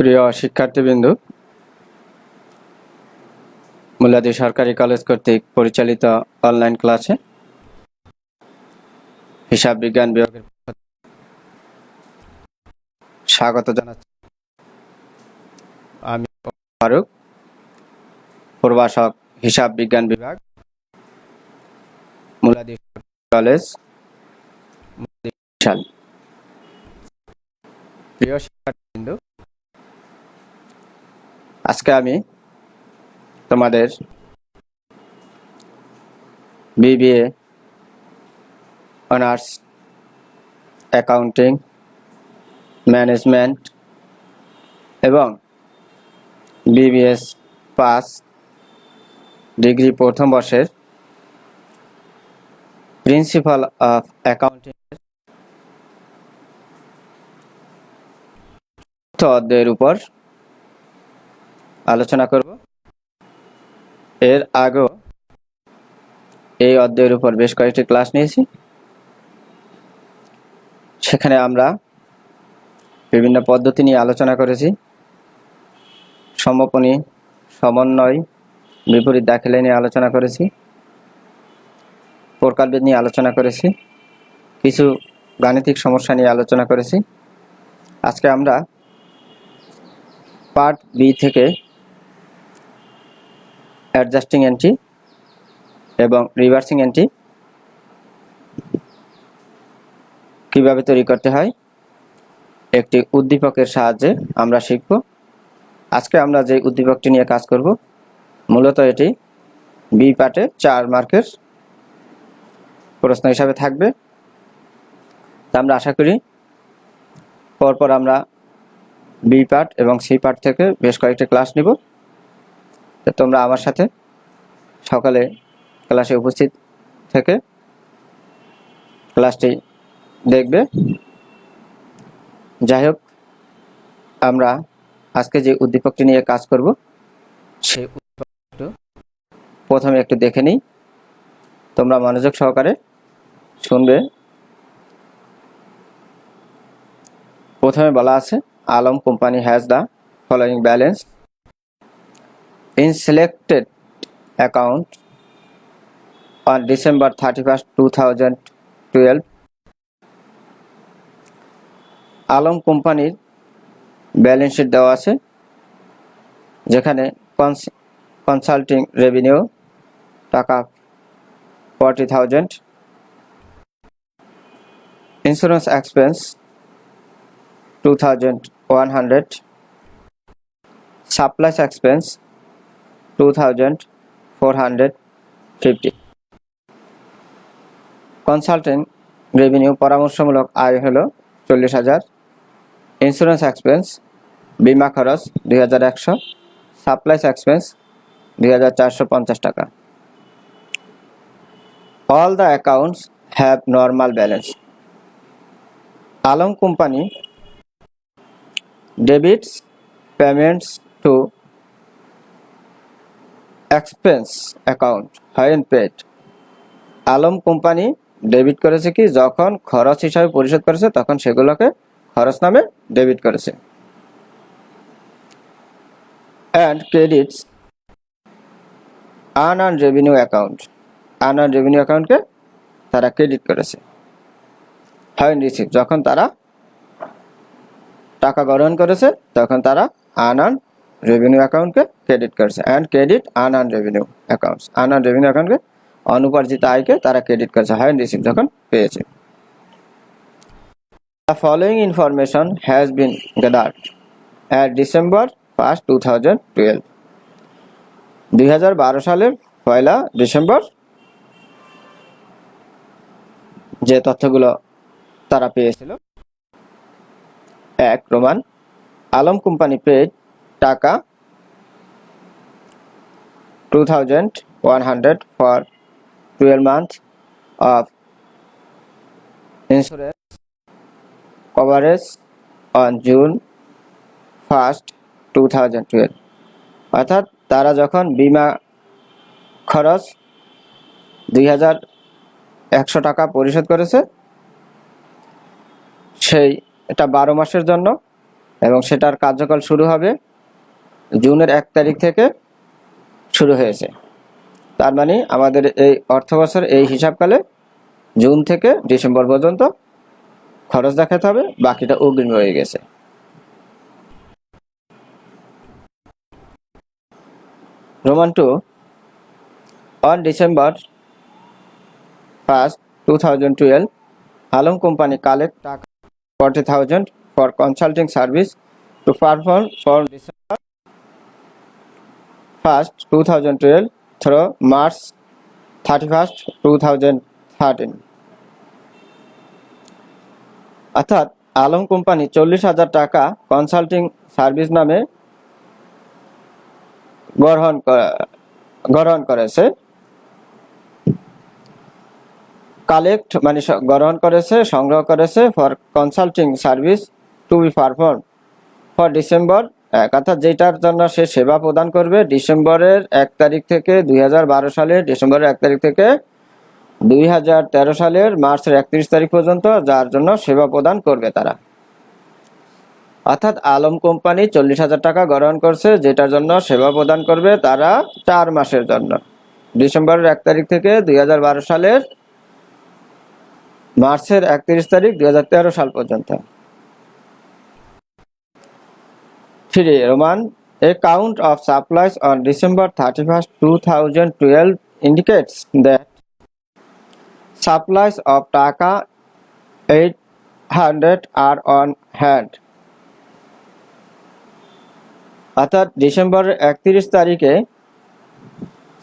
প্রিয় শিক্ষার্থীবৃন্দ মুলাদি সরকারি কলেজ কর্তৃক পরিচালিত অনলাইন ক্লাসে হিসাব বিজ্ঞান বিভাগের স্বাগত জানাচ্ছি। আমি ফারুক প্রভাষক হিসাব বিজ্ঞান বিভাগ, মুলাদি কলেজ প্রিয় শিক্ষার্থীবৃন্দ, আজকে আমি তোমাদের বিবিএ অনার্স, অ্যাকাউন্টিং, ম্যানেজমেন্ট এবং বিবিএস পাস ডিগ্রি প্রথম বর্ষের প্রিন্সিপাল অফ অ্যাকাউন্টিং অধ্যায়ের উপর আলোচনা করব। এর আগেও এই অধ্যায়ের উপর বেশ কয়েকটি ক্লাস নিয়েছি। সেখানে আমরা বিভিন্ন পদ্ধতি নিয়ে আলোচনা করেছি। সমাপনী, সমন্বয়, বিপরীত দাখিলে নিয়ে আলোচনা করেছি। প্রকারভেদ নিয়ে আলোচনা করেছি। কিছু গাণিতিক সমস্যা নিয়ে আলোচনা করেছি। আজকে আমরা পার্ট বি থেকে অ্যাডজাস্টিং এন্ট্রি এবং রিভার্সিং এন্ট্রি কীভাবে তৈরি করতে হয়? একটি উদ্দীপকের সাহায্যে আমরা শিখব। আজকে আমরা যে উদ্দীপকটি নিয়ে কাজ করব, মূলত এটি বি পার্টে চার মার্কের প্রশ্ন হিসাবে থাকবে। তা আমরা আশা করি পরপর আমরা বি পার্ট এবং সি পার্ট থেকে বেশ কয়েকটি ক্লাস নিব। তো তোমরা আমার সাথে সকালে ক্লাসে উপস্থিত থেকে ক্লাসটি দেখবে। যাই হোক, আমরা আজকে যে উদ্দীপকটি নিয়ে কাজ করব উদ্দীপকটি প্রথমে একটু দেখে নিই। তোমরা মনোযোগ সহকারে শুনবে। প্রথমে বলা আছে, Alam company has the following balance in selected account on December 31st 2012 Alam কোম্পানির ব্যালেন্স শিট দেওয়া আছে, যেখানে কনসাল্টিং রেভিনিউ টাকা forty thousand insurance expense two thousand one hundred supplies expense 2450 consultant revenue পরামর্শমূলক আয় হলো চল্লিশ হাজার। ইন্স্যুরেন্স এক্সপেন্স বিমা খরচ দুই হাজার একশো সাপ্লাইস এক্সপেন্স দুই হাজার চারশো পঞ্চাশ টাকা। All the accounts have normal balance Alam company debits payments to expense account হাইন paid Alam company debit করেছে কি, যখন খরচ হিসাবে পরিশোধ করেছে, তখন সেগুলোকে খরচ নামে ডেবিট করেছে। And credits un un revenue account un un revenue অ্যাকাউন্টকে তারা ক্রেডিট করেছে। হাইন রিসিভ যখন তারা টাকা গ্রহণ করেছে, তখন তারা আন আন রেভিনিউ অ্যাকাউন্টকে ক্রেডিট করেছে। And credit un un revenue accounts un un revenue অ্যাকাউন্টকে অনুপার্জিত আয়কে তারা ক্রেডিট করেছে। হাই রিসিভ যখন পেয়েছে। Information has been gathered at December first two thousand twelve দুই হাজার বারো সালের পয়লা ডিসেম্বর যে তথ্যগুলো তারা পেয়েছিল। এক প্রমাণ আলম কোম্পানি পেড টাকা two thousand one hundred for twelve month of insurance coverage on June 1st 2012 অর্থাৎ তারা যখন বিমা খরচ দুই হাজার একশো টাকা পরিশোধ করেছে, সেই এটা বারো মাসের জন্য এবং সেটার কার্যকাল শুরু হবে জুনের এক তারিখ থেকে শুরু হয়েছে। তার মানে আমাদের এই অর্থ বছর এই হিসাবকালে জুন থেকে ডিসেম্বর পর্যন্ত খরচ দেখাতে হবে, বাকিটা অগ্রিম হয়ে গেছে। Roman two on December first two thousand twelve Alam company collect টাকা forty thousand for consulting service to perform for December first two thousand twelve through March thirty first two thousand thirteen অর্থাৎ Alam company চল্লিশ হাজার টাকা consulting service নামে গ্রহণ গ্রহণ করেছে। Collect মানে গ্রহণ করেছে, সংগ্রহ করেছে for consulting service to be perform for December এক। অর্থাৎ যেটার জন্য সে সেবা প্রদান করবে ডিসেম্বরের এক তারিখ থেকে দুই সালের ডিসেম্বরের এক তারিখ থেকে দুই হাজার তেরো সালের মার্চের একত্রিশ তারিখ পর্যন্ত যার জন্য সেবা প্রদান করবে তারা। অর্থাৎ আলম কোম্পানি চল্লিশ হাজার টাকা গ্রহণ করছে যেটার জন্য সেবা প্রদান করবে তারা চার মাসের জন্য। ডিসেম্বরের এক তারিখ থেকে দু হাজার বারো সালের মার্চের একত্রিশ তারিখ দু হাজার তেরো সাল পর্যন্ত। Three roman A count of supplies on December 31st, 2012 indicates that supplies of Taka 800 are on hand. অর্থাৎ ডিসেম্বরের একত্রিশ তারিখে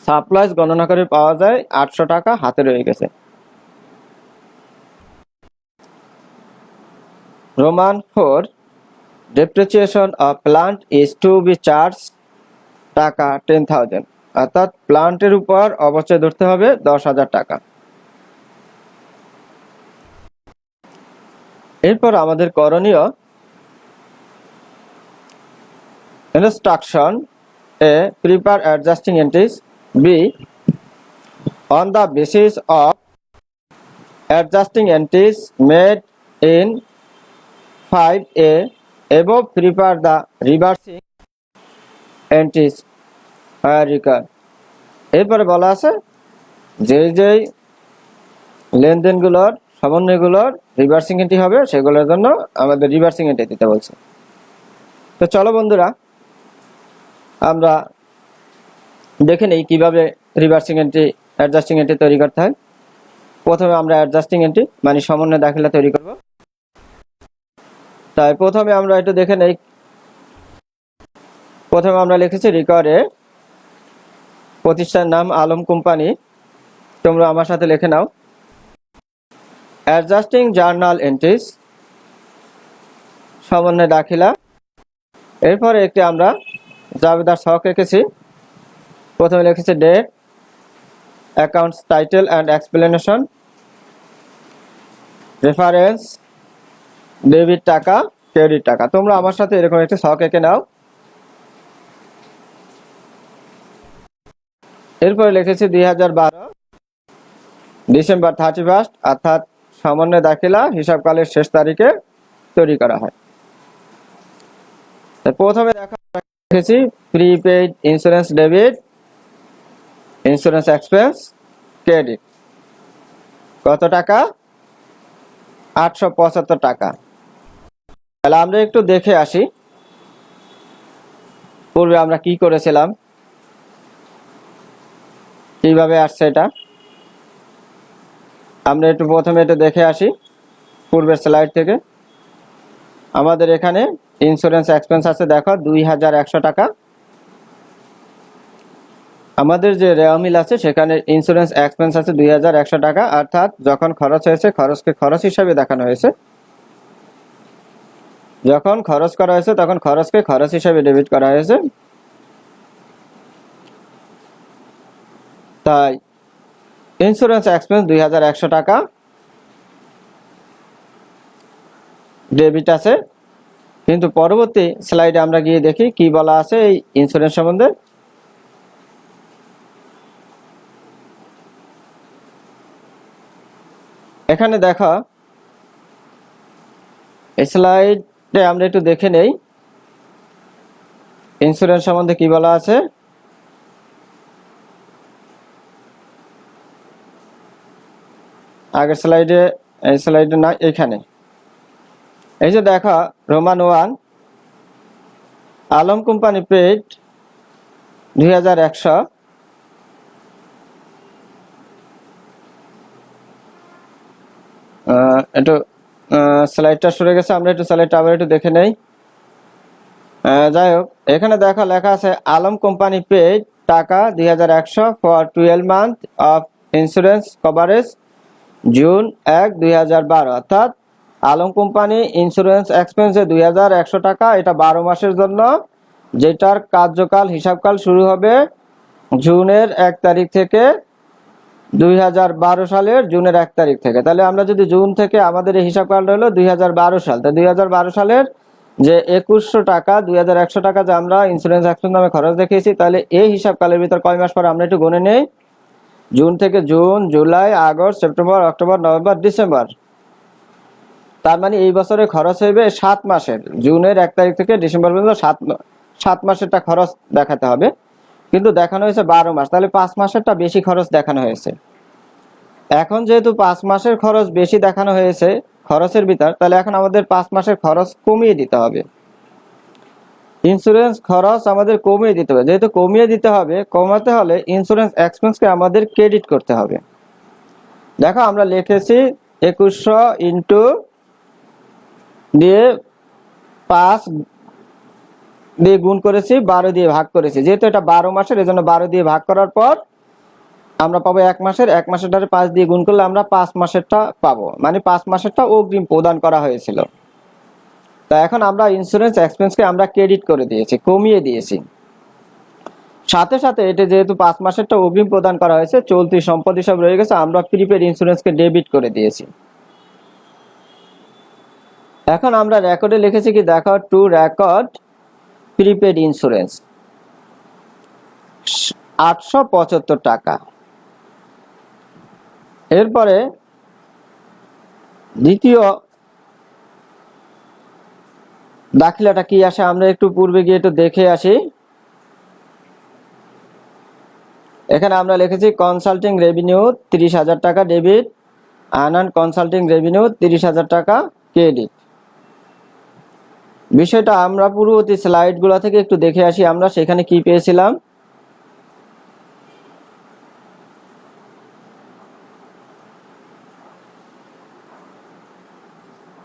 সাপ্লাইস গণনা করে পাওয়া যায় আটশো টাকা হাতে রয়ে গেছে। Roman four depreciation of plant is to be charged টাকা টেন থাউজেন্ড অর্থাৎ প্লান্টের উপর অবশ্যই ধরতে হবে দশ হাজার টাকা। এরপর আমাদের করণীয় instruction a prepare adjusting entries be on the basis of adjusting entries made in five a above prepare the reversing entries recur এরপরে বলা আছে যে যেই লেনদেনগুলোর সমন্বয়গুলোর রিভার্সিং এন্ট্রি হবে, সেগুলোর জন্য আমাদের রিভার্সিং এন্ট্রি দিতে বলছে। তো চলো বন্ধুরা, আমরা দেখে নেই কীভাবে রিভার্সিং এন্ট্রি অ্যাডজাস্টিং এন্ট্রি তৈরি করতে হয়। প্রথমে আমরা অ্যাডজাস্টিং এন্ট্রি মানে সমন্বয় দাখিলা তৈরি করব। তাই প্রথমে আমরা একটু দেখে নেই। প্রথমে আমরা লিখেছি রিকর্ডে প্রতিষ্ঠান নাম আলম কোম্পানি। তোমরা আমার সাথে লিখে নাও। অ্যাডজাস্টিং জার্নাল এন্ট্রিজ সমন্বয় দাখিলা এরপরে একটি আমরা জাবেদার ছক রেখেছি। প্রথমে লিখেছি date accounts title and explanation reference debit টাকা ক্রেডিট টাকা। তোমরা আমার সাথে এরকম একটি ছক এঁকে নাও। এরপরে লিখেছি দুই হাজার বারো, ডিসেম্বর থার্টি ফার্স্ট অর্থাৎ সমন্বয় দাখিলা হিসাবকালের শেষ তারিখে তৈরি করা হয়। প্রথমে দেখা রেখেছি prepaid insurance debit insurance expense credit কত টাকা? আটশো পঁচাত্তর টাকা। তাহলে আমরা একটু দেখে আসি। পূর্বে আমরা কি করেছিলাম? কীভাবে আসছে এটা? আমরা একটু প্রথমে একটু দেখে আসি, পূর্বের স্লাইড থেকে। আমাদের এখানে ইন্স্যুরেন্স এক্সপেন্স আছে, দেখো, দুই হাজার একশো টাকা। আমাদের যে রেওয়ামিল আছে, সেখানে ইন্স্যুরেন্স এক্সপেন্স আছে দুই হাজার একশো টাকা, অর্থাৎ যখন খরচ হয়েছে, খরচকে খরচ হিসাবে দেখানো হয়েছে। যখন খরচ করা হয়েছে, তখন খরচকে খরচ হিসাবে ডেবিট করা হয়েছে। তাই ইন্স্যুরেন্স এক্সপেন্স দুই হাজার একশো টাকা। ডেবিট আছে। কিন্তু পরবর্তী স্লাইডে আমরা গিয়ে দেখি কি বলা আছে এই ইন্স্যুরেন্স সম্বন্ধে। এখানে দেখা, এই স্লাইডে আমরা একটু দেখে নেই। ইন্স্যুরেন্স সম্বন্ধে কি বলা আছে? আগের স্লাইডে, এই স্লাইডে না, এখানে। এই যে দেখা Roman one Alam company paid দুই হাজার একশো। একটু স্লাইডটা সরে গেছে, আমরা একটু স্লাইডটা আবার একটু দেখে নেই। যাই হোক, এখানে দেখা, লেখা আছে আলম কোম্পানি পেড টাকা দুই হাজার একশো for twelve month of insurance coverage June এক, দুই অর্থাৎ আলম কোম্পানি ইন্স্যুরেন্স এক্সপেন্সে দুই হাজার একশো টাকা, এটা বারো মাসের জন্য, যেটার কার্যকাল, হিসাবকাল শুরু হবে জুনের এক তারিখ থেকে দুই হাজার বারো সালের জুনের এক তারিখ থেকে। তাহলে আমরা যদি জুন থেকে আমাদের এই হিসাবকালটা হলো দুই হাজার বারো সাল, তো দুই হাজার বারো সালের যে একুশশো টাকা, দুই হাজার একশো টাকা যে আমরা ইন্স্যুরেন্স এক্সপেন্স নামে খরচ দেখিয়েছি, তাহলে এই হিসাবকালের ভিতর কয় মাস পর আমরা একটু গুনে নেই? জুন থেকে June, July, August, September, October, November, December. তার মানে এই বছরে খরচ হইবে সাত মাসের। জুনের এক তারিখ থেকে ডিসেম্বর পর্যন্ত সাত সাত মাসেরটা খরচ দেখাতে হবে। কিন্তু দেখানো হয়েছে বারো মাস। তাহলে পাঁচ মাসেরটা বেশি খরচ দেখানো হয়েছে। এখন যেহেতু পাঁচ মাসের খরচ বেশি দেখানো হয়েছে খরচের ভিতর, তাহলে এখন আমাদের পাঁচ মাসের খরচ কমিয়ে দিতে হবে। ইন্স্যুরেন্স খরচ আমাদের কমিয়ে দিতে হবে। যেহেতু কমিয়ে দিতে হবে, কমাতে হলে ইন্স্যুরেন্স এক্সপেন্সকে আমাদের ক্রেডিট করতে হবে। দেখো, আমরা লিখেছি একুশশো ইন্টু দিয়ে পাঁচ দিয়ে গুণ করেছি, বারো দিয়ে ভাগ করেছি। যেহেতু এটা বারো মাসের এই জন্য বারো দিয়ে ভাগ করার পর আমরা পাবো এক মাসের। এক মাসের দ্বারা পাঁচ দিয়ে গুণ করলে আমরা পাঁচ মাসেরটা পাবো। মানে পাঁচ মাসেরটা অগ্রিম প্রদান করা হয়েছিল। তা এখন আমরা ইন্স্যুরেন্স এক্সপেন্সকে আমরা ক্রেডিট করে দিয়েছি, কমিয়ে দিয়েছি। সাথে সাথে এটা যেহেতু পাঁচ মাসেরটা অগ্রিম প্রদান করা হয়েছে, চলতি সম্পদ হিসাব রয়ে গেছে, আমরা প্রিপেড ইন্স্যুরেন্সকে ডেবিট করে দিয়েছি। এখন আমরা রেকর্ডে লিখেছি কি, দেখো টু রেকর্ড প্রিপেড ইন্স্যুরেন্স আটশো পঁচাত্তর টাকা। এরপরে দ্বিতীয় দাখিলাটা কি আসে? আমরা একটু পূর্বে গিয়ে একটু দেখে আসি। এখানে আমরা লিখেছি কনসাল্টিং রেভিনিউ তিরিশ হাজার টাকা ডেবিট আনন্দ কনসাল্টিং রেভিনিউ তিরিশ হাজার টাকা ক্রেডিট বিষয়টা আমরা পূর্ববর্তী স্লাইডগুলো থেকে একটু দেখে আসি, আমরা সেখানে কি পেয়েছিলাম?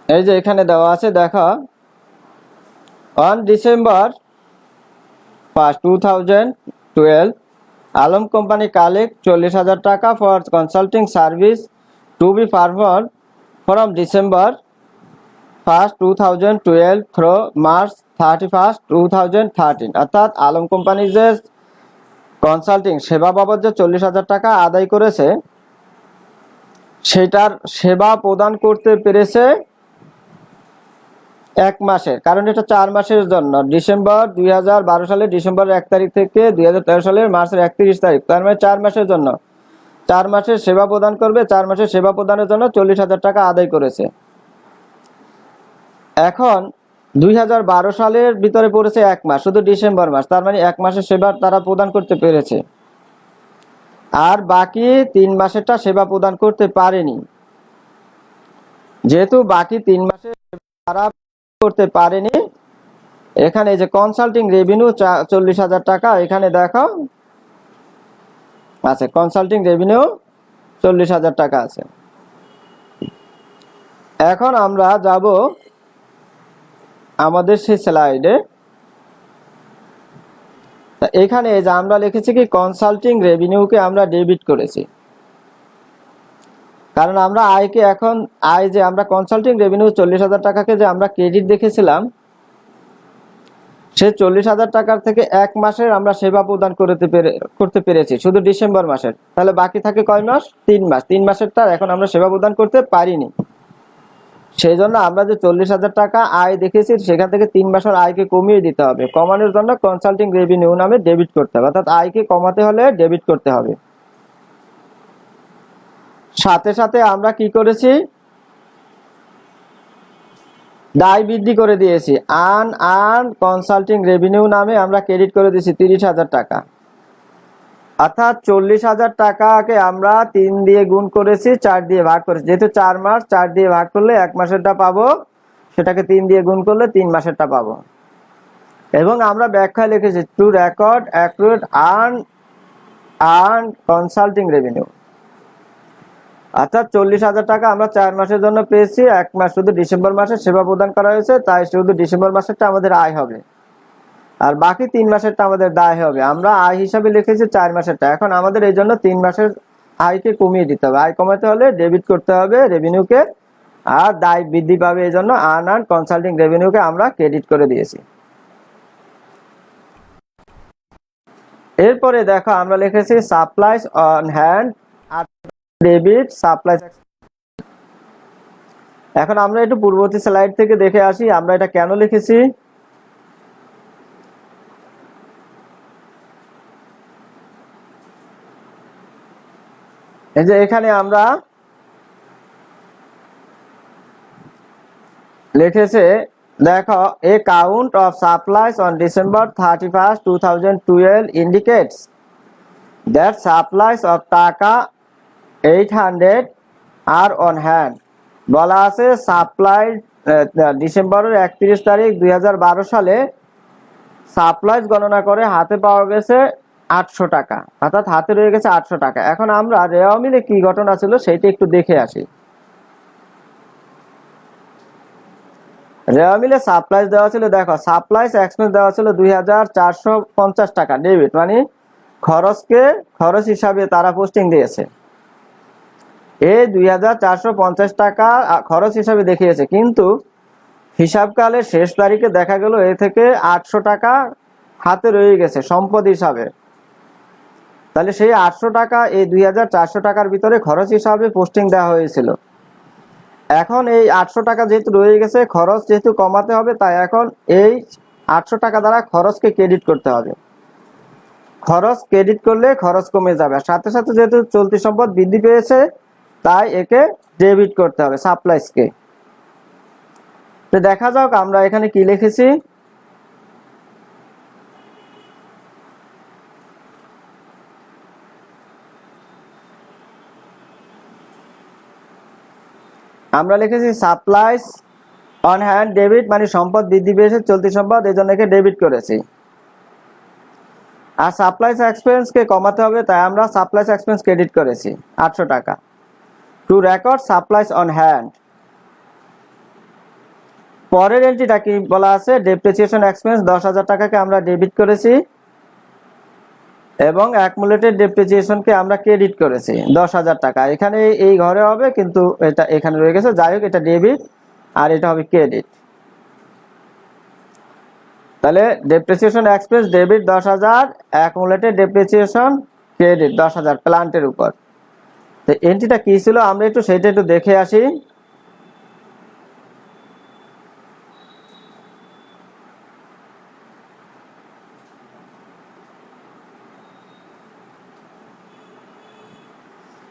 এই যে এখানে দেওয়া আছে, দেখা on December first two thousand twelve Alam company collect চল্লিশ হাজার টাকা for consulting service to be perform from December first two thousand twelve through March thirty first two thousand thirteen অর্থাৎ আলম কোম্পানি যে কনসাল্টিং সেবা বাবদ যে চল্লিশ হাজার টাকা আদায় করেছে, সেটার সেবা প্রদান করতে পেরেছে এক মাসের, কারণ এটা চার মাসের জন্য। ডিসেম্বর দুই সালের ডিসেম্বর এক তারিখ থেকে দুই হাজার তেরো সালের মার্চের একত্রিশ তারিখ, তার মানে চার মাসের জন্য। চার মাসের সেবা প্রদান করবে, চার মাসের সেবা প্রদানের জন্য চল্লিশ হাজার টাকা আদায় করেছে। এখন দুই হাজার বারো সালের ভিতরে পড়েছে এক মাস, শুধু ডিসেম্বর মাস, তার মানে এক মাসের সেবা তারা প্রদান করতে পেরেছে। আর বাকি তিন মাসেরটা সেবা প্রদান করতে পারেনি। যেহেতু বাকি তিন মাসের করতে পারেনি। এখানে যে কনসাল্টিং রেভিনিউ চল্লিশ হাজার টাকা, এখানে দেখো। আছে কনসাল্টিং রেভিনিউ চল্লিশ হাজার টাকা আছে। এখন আমরা যাব আমাদের সেই স্লাইডে এখানে যে আমরা লিখেছি কি কনসাল্টিং রেভিনিউকে আমরা ডেবিট করেছি। কারণ আমরা আয়কে এখন আয় যে আমরা কনসাল্টিং রেভিনিউ চল্লিশ হাজার টাকাকে যে আমরা ক্রেডিট দেখেছিলাম, সে চল্লিশ হাজার টাকার থেকে এক মাসের আমরা সেবা প্রদান করতে পেরে, করতে পেরেছি, শুধু ডিসেম্বর মাসের। তাহলে বাকি থাকে কয় মাস? তিন মাস। তিন মাসেরটা এখন আমরা সেবা প্রদান করতে পারিনি। সেই জন্য আমরা যে চল্লিশ হাজার টাকা আয় দেখেছি, সেখান থেকে তিন মাসের আয়কে কমিয়ে দিতে হবে। কমানোর জন্য কনসাল্টিং রেভিনিউ নামে ডেবিট করতে হবে। অর্থাৎ আয়কে কমাতে হলে ডেবিট করতে হবে। সাথে সাথে আমরা কি করেছি? দায় বৃদ্ধি করে দিয়েছি। আন আন কনসাল্টিং রেভিনিউ নামে আমরা ক্রেডিট করে দিয়েছি তিরিশ হাজার টাকা। অর্থাৎ চল্লিশ হাজার টাকাকে আমরা তিন দিয়ে গুণ করেছি, চার দিয়ে ভাগ করেছি। যেহেতু চার মাস, চার দিয়ে ভাগ করলে এক মাসেরটা পাবো। সেটাকে তিন দিয়ে গুণ করলে তিন মাসেরটা পাবো। এবং আমরা ব্যাখ্যায় লিখেছি to record accurate earn earn consulting revenue অর্থাৎ চল্লিশ হাজার টাকা আমরা চার মাসের জন্য পেয়েছি। এক মাস শুধু ডিসেম্বর মাসে সেবা প্রদান করা হয়েছে, তাই শুধু ডিসেম্বর মাসেরটা আমাদের আয় হবে। আর বাকি তিন মাসেরটা আমাদের দায় হবে। আমরা আয় হিসাবে লিখেছি চার মাসেরটা। এখন আমাদের এই জন্য তিন মাসের আয়কে কমিয়ে দিতে হবে। আয় কমাতে হলে ডেবিট করতে হবে রেভিনিউকে আর দায় বৃদ্ধি পাবে এই জন্য আন আন কনসাল্টিং রেভিনিউকে আমরা ক্রেডিট করে দিয়েছি। এরপরে দেখো, আমরা লিখেছি supplies on hand debit, supply এখন আমরা একটু পূর্ববর্তী স্লাইড থেকে দেখে আসি, আমরা এটা কেন লিখেছি? এই যে এখানে আমরা লিখেছে, দেখো a count of supplies on December thirty first two thousand twelve indicates that supplies of টাকা eight hundred are on hand বলা আছে সাপ্লাই ডিসেম্বরের একত্রিশ তারিখ দু হাজার বারো সালে সাপ্লাইজ গণনা করে হাতে পাওয়া গেছে আটশো টাকা। অর্থাৎ হাতে রয়ে গেছে আটশো টাকা। এখন আমরা রেওয়া মিলে কি ঘটনা ছিল সেইটা একটু দেখে আসি। রেওয়া মিলে সাপ্লাইজ দেওয়া ছিল, দেখো সাপ্লাইজ এক্সপেন্স দেওয়া ছিল দু হাজার চারশো পঞ্চাশ টাকা। ডেবিট মানে খরচকে খরচ হিসাবে তারা পোস্টিং দিয়েছে। এই দুই হাজার চারশো পঞ্চাশ টাকা খরচ হিসাবে দেখিয়েছে। কিন্তু হিসাবকালের শেষ তারিখে দেখা গেল এ থেকে আটশো টাকা হাতে রয়ে গেছে সম্পদ হিসাবে। তাহলে সেই আটশো টাকা, এই দুই হাজার চারশো টাকার ভিতরে খরচ হিসাবে পোস্টিং দেওয়া হয়েছিল। এখন এই আটশো টাকা যেহেতু রয়ে গেছে, খরচ যেহেতু কমাতে হবে, তাই এখন এই আটশো টাকা দ্বারা খরচকে ক্রেডিট করতে হবে। খরচ ক্রেডিট করলে খরচ কমে যাবে। সাথে সাথে যেহেতু চলতি সম্পদ বৃদ্ধি পেয়েছে তাই একে ডেবিট করতে হবে সাপ্লাইসকে তো দেখা যাক আমরা এখানে কি লিখেছি। আমরা লিখেছি সাপ্লাইস অন হ্যান্ড ডেবিট মানে সম্পদ বৃদ্ধি পেয়েছে, চলতি সম্পদ এই জন্য একে ডেবিট করেছি। আর সাপ্লাইস এক্সপেন্সকে কমাতে হবে, তাই আমরা সাপ্লাইস এক্সপেন্স ক্রেডিট করেছি, আটশো টাকা। To record supplies on hand. পরের এন্ট্রিটা কি বলা আছে? ডেপ্রিসিয়েশন এক্সপেন্স দশ হাজার টাকাকে আমরা ডেবিট করেছি এবং অ্যাকুমুলেটেড ডেপ্রিসিয়েশনকে আমরা ক্রেডিট করেছি দশ হাজার টাকা। এখানে এই ঘরে হবে, কিন্তু এটা এখানে রয়ে গেছে। যাই হোক, এটা ডেবিট আর এটা হবে ক্রেডিট তাহলে ডেপ্রিসিয়েশন এক্সপেন্স ডেবিট দশ হাজার অ্যাকুমুলেটেড ডেপ্রিসিয়েশন ক্রেডিট দশ হাজার প্লান্টের উপর। তো এন্ট্রিটা কি ছিল? আমরা একটু সেটা একটু দেখে আসি।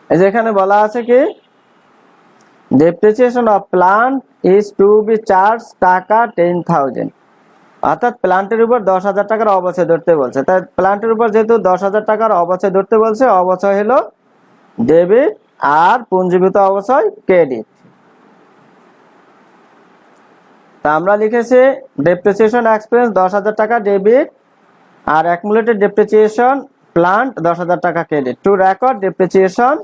এই যে এখানে বলা আছে কি depreciation of plant is to be charge টাকা টেন থাউজেন্ড অর্থাৎ প্লান্টের উপর দশ হাজার টাকার অবচয় ধরতে বলছে। তাই প্লান্টের উপর যেহেতু দশ হাজার টাকার অবচয় ধরতে বলছে, অবচয় হলো ডেবিট আর পুঞ্জীভূত অবশ্যই ক্রেডিট তা আমরা লিখেছি ডেপ্রিসিয়েশন এক্সপেন্স দশ হাজার টাকা ডেবিট আর অ্যাকুমুলেটেড ডেপ্রিসিয়েশন প্লান্ট দশ হাজার টাকা credit to record depreciation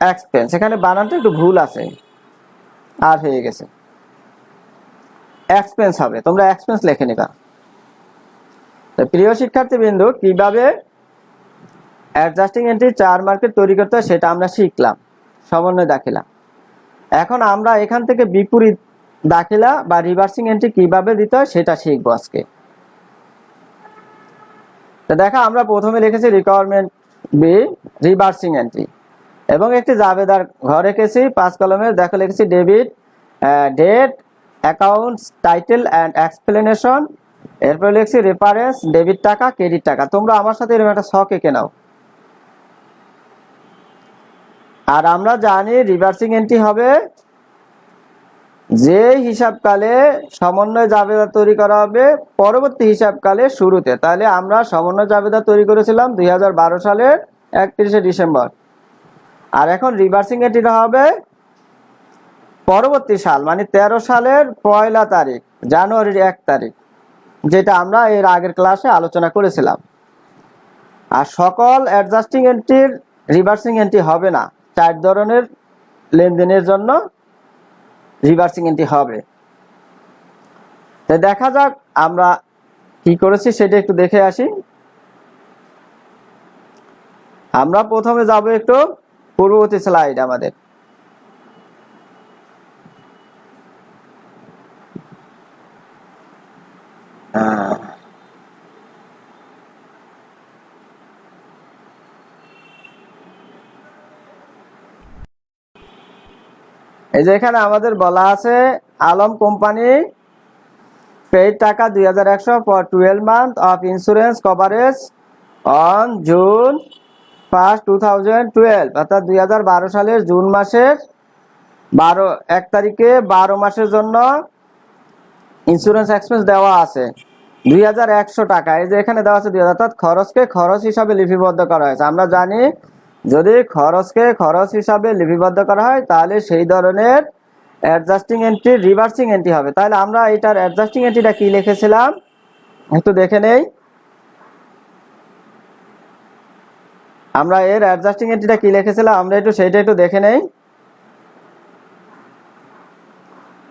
expense এখানে বানানটা একটু ভুল আছে, আর হয়ে গেছে। এক্সপেন্স হবে, তোমরা এক্সপেন্স লিখে নিবা। প্রিয় শিক্ষার্থী বিন্দু কীভাবে অ্যাডজাস্টিং এন্ট্রি চার মার্কেট তৈরি করতে হয়, সেটা আমরা শিখলাম। সমন্বয় দাখিলা। এখন আমরা এখান থেকে বিপরীত দাখিলা বা রিভার্সিং এন্ট্রি কীভাবে দিতে হয়, সেটা শিখব আজকে। তো দেখা, আমরা প্রথমে লিখেছি রিকোয়ারমেন্ট বি রিভার্সিং এন্ট্রি এবং একটি জাবেদার ঘর রেখেছি, পাঁচ কলমের দেখো, লিখেছি debit date accounts title and explanation এরপরে লিখছি রেফারেন্স ডেবিট টাকা ক্রেডিট টাকা। তোমরা আমার সাথে এরকম একটা শখ এঁকে নাও। আর আমরা জানি রিভার্সিং এন্ট্রি হবে যে হিসাবকালে সমন্বয় জাবেদা তৈরি করা হবে পরবর্তী হিসাবকালে শুরুতে। তাহলে আমরা সমন্বয় জাবেদা তৈরি করেছিলাম দুই হাজার বারো সালের একত্রিশে ডিসেম্বর। আর এখন রিভার্সিং এন্ট্রিটা হবে পরবর্তী সাল মানে তেরো সালের পয়লা তারিখ, জানুয়ারির এক তারিখ, যেটা আমরা এর আগের ক্লাসে আলোচনা করেছিলাম। আর সকল অ্যাডজাস্টিং এন্ট্রির রিভার্সিং এন্ট্রি হবে না। চার ধরনের লেনদেনের জন্য রিভার্সিং এন্ট্রি হবে। দেখা যাক আমরা কি করেছি সেটা একটু দেখে আসি। আমরা প্রথমে যাব একটু পূর্ববর্তী স্লাইড আমাদের। আহ, এই যে এখানে আমাদের বলা আছে, আলম কোম্পানি পেড টাকা দুই হাজার একশো for twelve month of insurance coverage on June first two thousand twelve অর্থাৎ দুই হাজার বারো সালের জুন মাসের বারো, এক তারিখে বারো মাসের জন্য ইন্স্যুরেন্স এক্সপেন্স দেওয়া আছে। দুই হাজার একশো টাকা, এই যে এখানে দেওয়া আছে দুই হাজার, অর্থাৎ খরচকে খরচ হিসাবে লিপিবদ্ধ করা হয়েছে। আমরা জানি যদি খরচকে খরচ হিসাবে লিপিবদ্ধ করা হয়, তাহলে সেই ধরনের অ্যাডজাস্টিং এন্ট্রি রিভার্সিং এন্ট্রি হবে। তাহলে আমরা এটার অ্যাডজাস্টিং এন্ট্রিটা কি লিখেছিলাম? একটু দেখে নেই। আমরা এর অ্যাডজাস্টিং এন্ট্রিটা কি লিখেছিলাম? আমরা একটু সেইটা একটু দেখে নেই।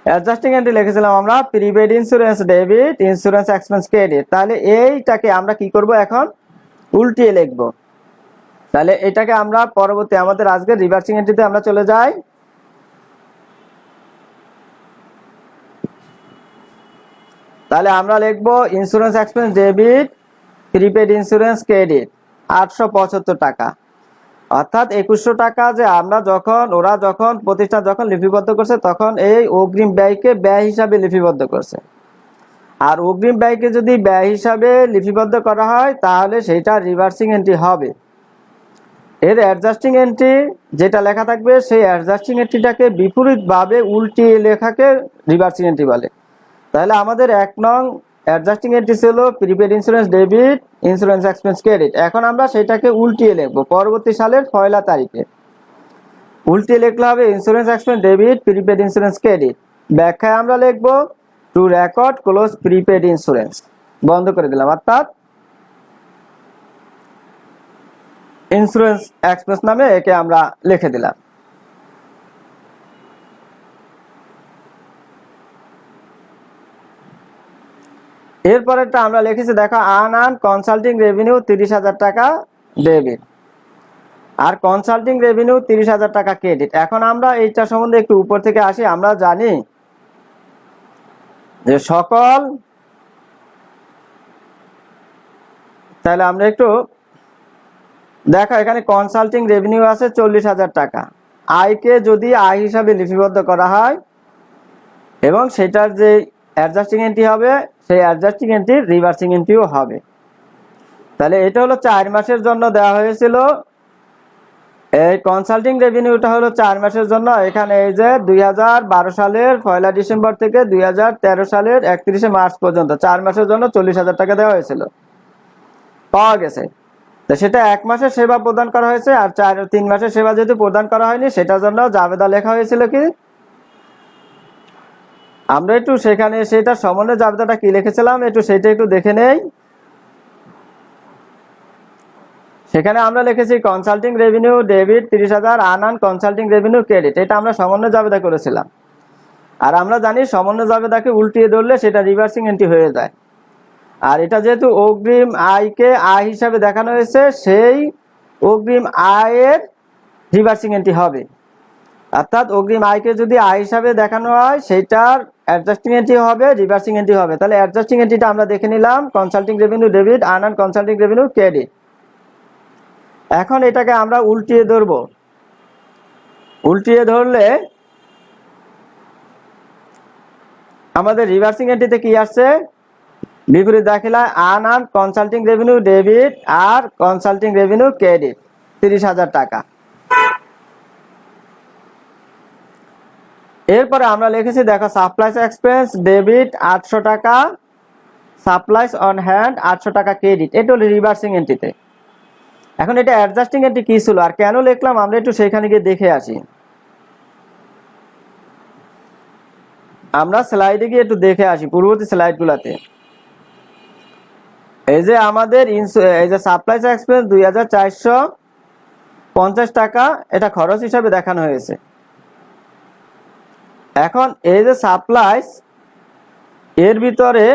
অ্যাডজাস্টিং এন্ট্রি লিখেছিলাম আমরা prepaid insurance debit insurance expense credit তাহলে এইটাকে আমরা কি করব এখন? উল্টিয়ে লিখব। তাহলে এটাকে আমরা পরবর্তী আমাদের আজকে রিভার্সিং এন্ট্রিতে আমরা চলে যাই। তাহলে আমরা লিখব insurance expense debit prepaid insurance credit আটশো পঁচাত্তর টাকা। অর্থাৎ একুশশো টাকা যে আমরা যখন, ওরা যখন, প্রতিষ্ঠান যখন লিপিবদ্ধ করছে, তখন এই অগ্রিম ব্যয়কে ব্যয় হিসাবে লিপিবদ্ধ করছে। আর অগ্রিম ব্যয়কে যদি ব্যয় হিসাবে লিপিবদ্ধ করা হয়, তাহলে সেটা রিভার্সিং এন্ট্রি হবে। এর অ্যাডজাস্টিং এন্ট্রি যেটা লেখা থাকবে, সেই অ্যাডজাস্টিং এন্ট্রিটাকে বিপরীতভাবে উল্টিয়ে লেখাকে রিভার্সিং এন্ট্রি বলে। তাহলে আমাদের এক নং অ্যাডজাস্টিং এন্ট্রি ছিল prepaid insurance debit insurance expense credit এখন আমরা সেটাকে উল্টিয়ে লিখব পরবর্তী সালের পয়লা তারিখে। উল্টিয়ে লিখলে হবে insurance expense debit prepaid insurance credit ব্যাখ্যায় আমরা লিখব to record close prepaid insurance বন্ধ করে দিলাম। অর্থাৎ ইন্স্যুরেন্স এক্সপ্রেস নামে একে আমরা লিখে দিলাম। এরপরেরটা আমরা লিখেছি, দেখো, আন আন কনসাল্টিং রেভিনিউ তিরিশ হাজার টাকা ডেবিট আর কনসাল্টিং রেভিনিউ তিরিশ হাজার টাকা ক্রেডিট এখন আমরা এইটা সম্বন্ধে একটু উপর থেকে আসি, আমরা জানি যে সকল তাহলে আমরা একটু দেখো, এখানে কনসাল্টিং রেভিনিউ আছে চল্লিশ হাজার টাকা। আয়কে যদি আয় হিসাবে লিপিবদ্ধ করা হয়, এবং সেটার যে অ্যাডজাস্টিং এন্ট্রি হবে, সেই অ্যাডজাস্টিং এন্ট্রি রিভার্সিং এন্ট্রিও হবে। তাহলে এটা হলো চার মাসের জন্য দেওয়া হয়েছিল। এই কনসাল্টিং রেভিনিউটা হলো চার মাসের জন্য। এখানে এই যে দুই হাজার বারো সালের পয়লা ডিসেম্বর থেকে দুই হাজার তেরো সালের একত্রিশে মার্চ পর্যন্ত, চার মাসের জন্য চল্লিশ হাজার টাকা দেওয়া হয়েছিল। পাওয়া গেছে। সেটা এক মাসের সেবা প্রদান করা হয়েছে আর চার, তিন মাসের সেবা যেহেতু প্রদান করা হয়নি, সেটার জন্য জাবেদা লেখা হয়েছিল কি? আমরা একটু সেখানে সেটা সমন্বয় জাবেদাটা কি লিখেছিলাম, একটু সেটা একটু দেখে নেই। সেখানে আমরা লিখেছি কনসাল্টিং রেভিনিউ ডেবিট তিরিশ হাজার আনান কনসাল্টিং রেভিনিউ ক্রেডিট এটা আমরা সমন্বয় জাবেদা করেছিলাম। আর আমরা জানি সমন্বয় জাবেদাকে উল্টিয়ে ধরলে সেটা রিভার্সিং এন্ট্রি হয়ে যায়। আর এটা যেহেতু অগ্রিম আয়কে আয় হিসাবে দেখানো হয়েছে, সেই অগ্রিম আয়ের রিভার্সিং এন্ট্রি হবে। অর্থাৎ অগ্রিম আয়কে যদি আয় হিসাবে দেখানো হয়, সেইটার অ্যাডজাস্টিং এন্ট্রি হবে রিভার্সিং এন্ট্রি হবে। তাহলে অ্যাডজাস্টিং এন্ট্রিটা আমরা দেখে নিলাম consulting revenue debit unearned consulting revenue credit এখন এটাকে আমরা উল্টিয়ে ধরবো। উল্টিয়ে ধরলে আমাদের রিভার্সিং এন্ট্রিতে কি আসছে? বিপরীত দাখিলায় আন আন কনসাল্টিং রেভিনিউ ডেবিট আর কনসাল্টিং রেভিনিউ ক্রেডিট তিরিশ হাজার টাকা। এরপরে আমরা লিখেছি, দেখো সাপ্লাইস এক্সপেন্স ডেবিট আটশো টাকা সাপ্লাইস অন হ্যান্ড আটশো টাকা ক্রেডিট এটা হলো রিভার্সিং এন্ট্রিতে এখন এটা অ্যাডজাস্টিং এন্ট্রি কি ছিল আর কেন লিখলাম আমরা একটু সেখানে গিয়ে দেখে আসি। আমরা স্লাইডে গিয়ে একটু দেখে আসি, পূর্ববর্তী স্লাইডগুলোতে এই যে আমাদের এই যে সাপ্লাইস এক্সপেন্স দুই হাজার চারশো পঞ্চাশ টাকা, এটা খরচ হিসাবে দেখানো হয়েছে। এখন এই যে সাপ্লাইস এর ভিতরে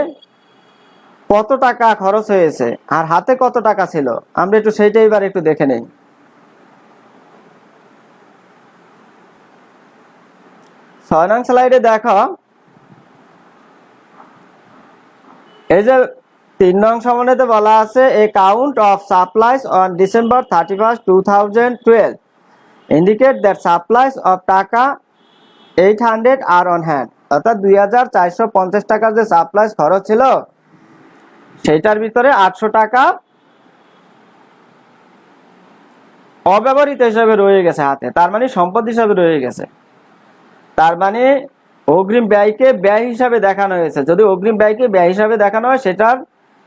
কত টাকা খরচ হয়েছে আর হাতে কত টাকা ছিল? আমরা একটু সেইটাই এবার একটু দেখে নেই। ছয় নং স্লাইডে দেখো। এই যে তিন নং সমন্বয়তে বলা আছে a count of supplies on December thirty first two thousand twelve indicate that supplies of টাকা eight hundred are on hand অর্থাৎ দুই হাজার চারশো পঞ্চাশ টাকার যে সাপ্লাইস খরচ ছিল, সেইটার ভিতরে আটশো টাকা অব্যবহৃত হিসাবে রয়ে গেছে হাতে। তার মানে সম্পদ হিসাবে রয়ে গেছে। তার মানে অগ্রিম ব্যয়কে ব্যয় হিসাবে দেখানো হয়েছে। যদি অগ্রিম ব্যয়কে ব্যয় হিসাবে দেখানো হয়, সেটার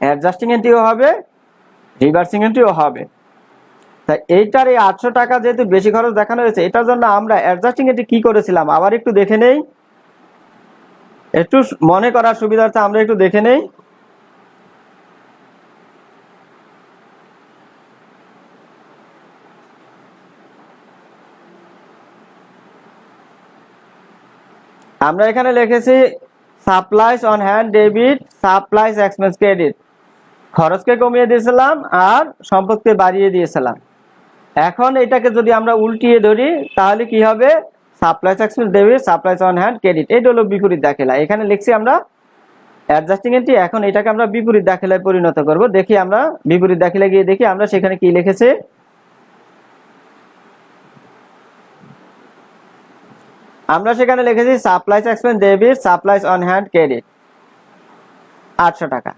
অ্যাডজাস্টিং এন্ট্রিও হবে রিভার্সিং এন্ট্রিও হবে। তাই এইটার এই আটশো টাকা যেহেতু বেশি খরচ দেখানো হয়েছে, এটার জন্য আমরা অ্যাডজাস্টিং এন্ট্রি কি করেছিলাম, আবার একটু দেখে নেই। একটু মনে করার সুবিধার্থে আমরা একটু দেখে নেই। আমরা এখানে লিখেছি supplies on hand debit supplies expense credit খরচকে কমিয়ে দিয়েছিলাম আর সম্পদকে বাড়িয়ে দিয়েছিলাম। এখন এটাকে যদি আমরা উল্টিয়ে ধরি, তাহলে কি হবে? Supplies expense debit supplies on hand credit এটা হলো বিপরীত দাখিলা। এখানে লিখছি আমরা অ্যাডজাস্টিং এন্ট্রি এখন এটাকে আমরা বিপরীত দাখিলায় পরিণত করব। দেখি আমরা বিপরীত দাখিলা গিয়ে দেখি আমরা সেখানে কি লিখেছি। আমরা সেখানে লিখেছি supplies expense debit supplies on hand credit আটশো টাকা।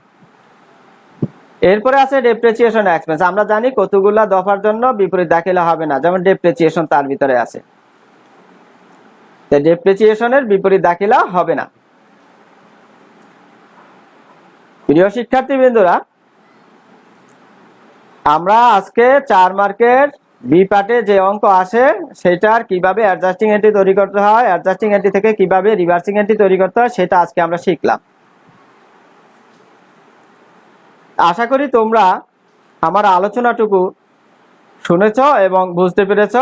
এরপরে আছে ডেপ্রিসিয়েশন এক্সপেন্স আমরা জানি কতগুলা দফার জন্য বিপরীত দাখিলা হবে না, যেমন ডেপ্রিসিয়েশন তার ভিতরে আছে। ডেপ্রিসিয়েশনের বিপরীত দাখিলা হবে না। প্রিয় শিক্ষার্থী বিন্দুরা আমরা আজকে চার মার্কের বি পার্টে যে অঙ্ক আসে, সেটার কীভাবে অ্যাডজাস্টিং এন্ট্রি তৈরি করতে হয় অ্যাডজাস্টিং এন্ট্রি থেকে কীভাবে রিভার্সিং এন্ট্রি তৈরি করতে হয়, সেটা আজকে আমরা শিখলাম। আশা করি তোমরা আমার আলোচনাটুকু শুনেছ এবং বুঝতে পেরেছ।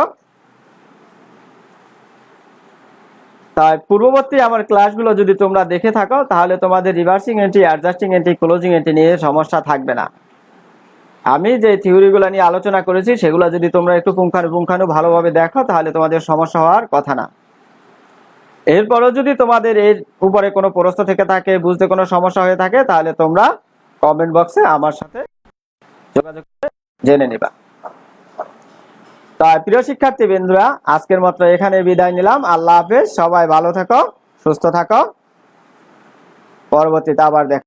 তাই পূর্ববর্তী আমার ক্লাসগুলো যদি তোমরা দেখে থাকো, তাহলে তোমাদের reversing entry adjusting entry closing entry নিয়ে সমস্যা থাকবে না। আমি যে থিওরিগুলো নিয়ে আলোচনা করেছি, সেগুলো যদি তোমরা একটু পুঙ্খানুপুঙ্খানু ভালোভাবে দেখো, তাহলে তোমাদের সমস্যা হওয়ার কথা না। এরপরও যদি তোমাদের এর উপরে কোনো প্রশ্ন থেকে থাকে, বুঝতে কোনো সমস্যা হয়ে থাকে, তাহলে তোমরা কমেন্ট বক্সে আমার সাথে যোগাযোগ করে জেনে নিবা। তাই প্রিয় শিক্ষার্থী বন্ধুরা আজকের মতো এখানে বিদায় নিলাম। আল্লাহ হাফেজ, সবাই ভালো থাকো, সুস্থ থাকো। পরবর্তীতে আবার দেখা